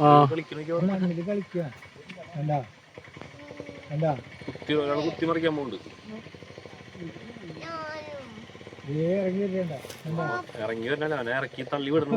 ആ. മണ്ണിൽ കളിക്കുക അല്ല അല്ല കുത്തി ഒരാൾ കുത്തി മറിക്കാൻ പോകുന്നുണ്ട് ഏ ഇറങ്ങി വരണ്ട എന്താ ഇറങ്ങി വരണല്ല അവനെ ഇറക്കി തള്ളി വിടുന്ന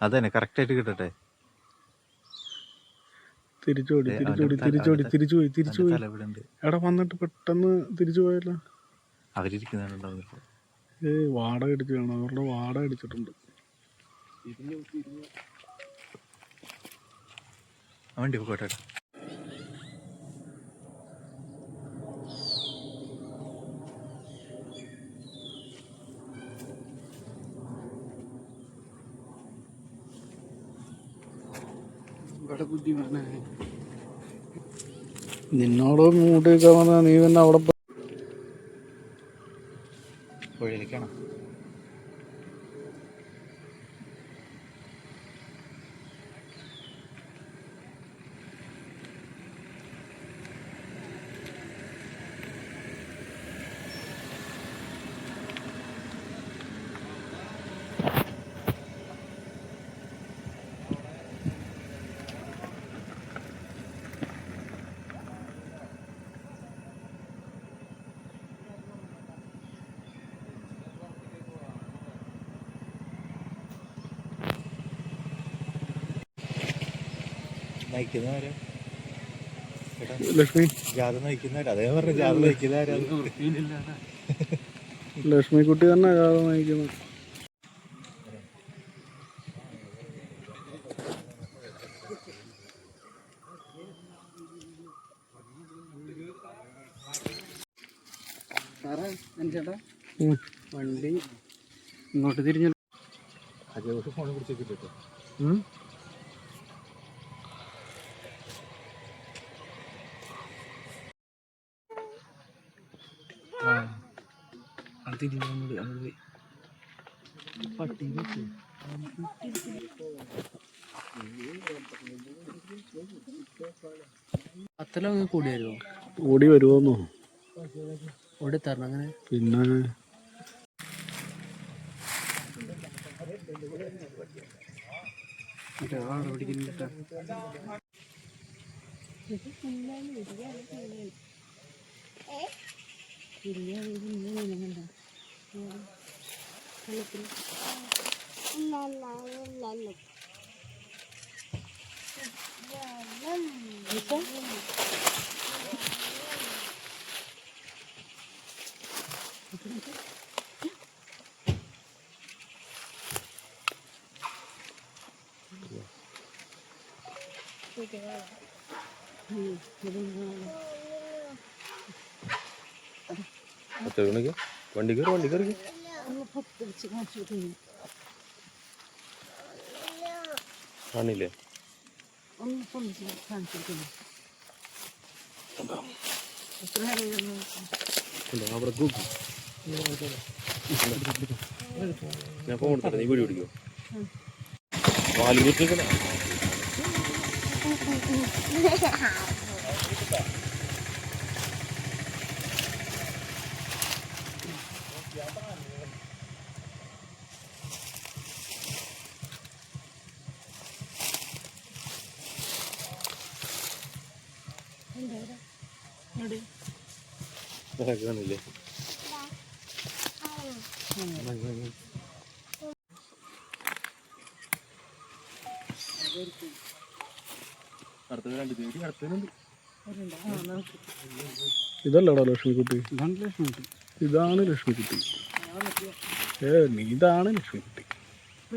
അതന്നെ കറക്റ്റ് ആയിട്ട് കിട്ടട്ടെ. തിരിച്ചോടി തിരിച്ചോടി തിരിച്ചോടി തിരിച്ചു പോയി തിരിച്ചു പോയി എടാ വന്നിട്ട് പെട്ടെന്ന് തിരിച്ചു പോയല്ലോ അവരിയ്ക്കുന്നുണ്ടാവും ഏ വാടക അടിച്ചാണ് അവരുടെ വാടക അടിച്ചിട്ടുണ്ട് ആ വണ്ടി പോട്ടെ നിന്നോട് മൂട്ടി വെക്കാൻ നീ പിന്നെ അവിടെ പോ- നയിക്കുന്നവരെ? ലക്ഷ്മി. ജാഥ നയിക്കുന്നവര്. അതേ പറഞ്ഞ ജാഥ നയിക്കുന്നവരാ. ലക്ഷ്മി കുട്ടി തന്നെ ജാഥ നയിക്കുന്നത് ഉം. വണ്ടി ഇങ്ങോട്ട് തിരിഞ്ഞു അജയോട് ഫോൺ പിടിച്ചിട്ട് ഉം. അത് തിരിഞ്ഞു അങ്ങോട്ട് പോയി. പട്ടി വെച്ചു പത്തലൊക്കെ കൂടിയായിരുന്നോ? ഓടി വരുമോന്നോ ഓടി തരണം അങ്ങനെ. പിന്നെ ഇല്ല ആടെ പിടിക്കുന്നില്ല വണ്ടി കയറി വണ്ടി കയറി കാണില്ലേ? അവിടെ ഗൂഗിൾ. ഞാൻ ഫോൺ എടുത്തിട്ട് നീ വീഡിയോ പിടിക്കോ വാലി കുറ്റിക്കണ അടുത്തതിനുണ്ട് ഇതല്ലടാ ലക്ഷ്മിക്കുട്ടി? ഇതാണ് ലക്ഷ്മി കുട്ടി ഇതാണ് ലക്ഷ്മിക്കുട്ടി. ഏ നീ ഇതാണ് ലക്ഷ്മിക്കുട്ടി ഇപ്പൊ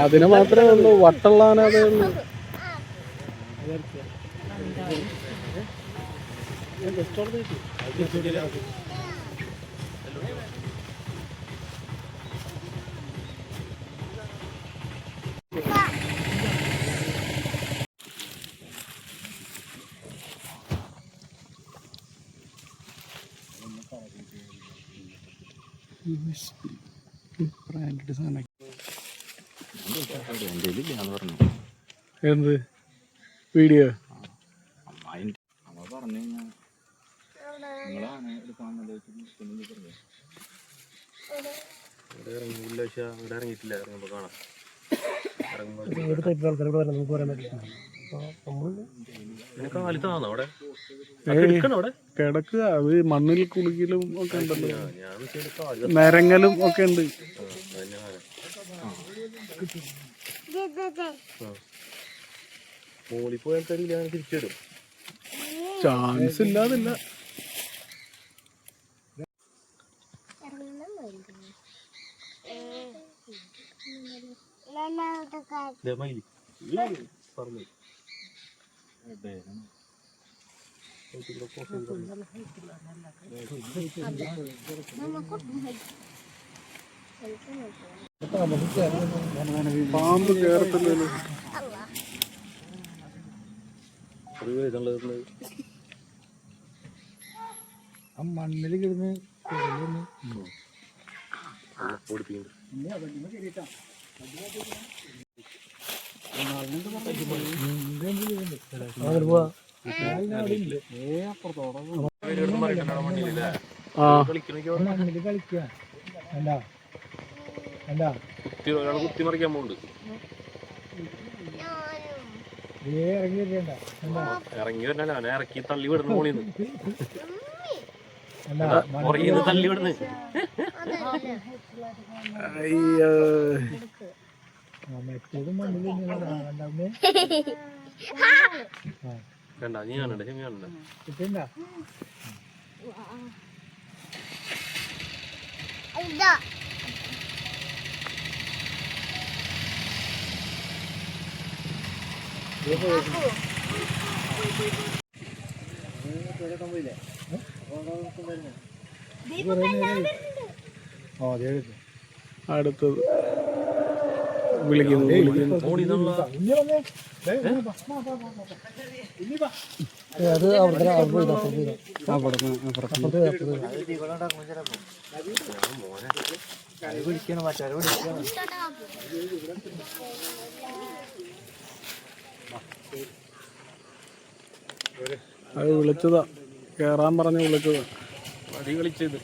അതിന് മാത്രമേ ഉള്ളൂ. വട്ടുള്ളാന അതേ ഉള്ളൂ. ബ്രാൻഡഡ് സാധനം പറഞ്ഞു എന്ത് വീഡിയോ നമ്മൾ പറഞ്ഞു കഴിഞ്ഞാൽ നിങ്ങളാണ് എടുക്കാൻ നല്ലത് ഇവിടെ വീഡിയോ ഇറങ്ങിയിട്ടില്ല ഇറങ്ങുമ്പോൾ കാണാം കിടക്കുക അത് മണ്ണിൽ കുളിക്കലും ഒക്കെ ഉണ്ടല്ലോ. നരങ്ങലും ഒക്കെ ഉണ്ട്. തന്നെയാണ് ദേ ദേ ദേ മോളിൽ പോയാൽ തരില്ല ഞാൻ തിരിച്ചു വരും ചാൻസ് ഇല്ലാതില്ല പറഞ്ഞു പാമ്പ് കേറത്തില്ലല്ലോ ആ മണ്ണിൽ കിടന്ന് കളിക്കുക. എന്താ? കുത്തി ഒരാൾ കുത്തി പോകുന്നുണ്ട് ഇറങ്ങി വരണ്ട ഇറങ്ങി വരണല്ല അവനെ ഇറക്കി തള്ളി വിടുന്നു മോളിന്ന്. എന്താ? പുറകിന്ന് തള്ളി വിടുന്നു. അയ്യോ. രണ്ടാമത് കണ്ട നീ കാണണ്ട? ചെമ്മി കാണണ്ട? ഇതാ ഓ അതെ എടുത്തു അടുത്തത് വിളിക്കുന്നു അത് അവിടെ വിളിക്കണം മറ്റാരെ വിളിക്കണം അത് വിളിച്ചതാ. കേറാൻ പറഞ്ഞ് വിളിച്ചതാ. അടി കളിച്ചത്.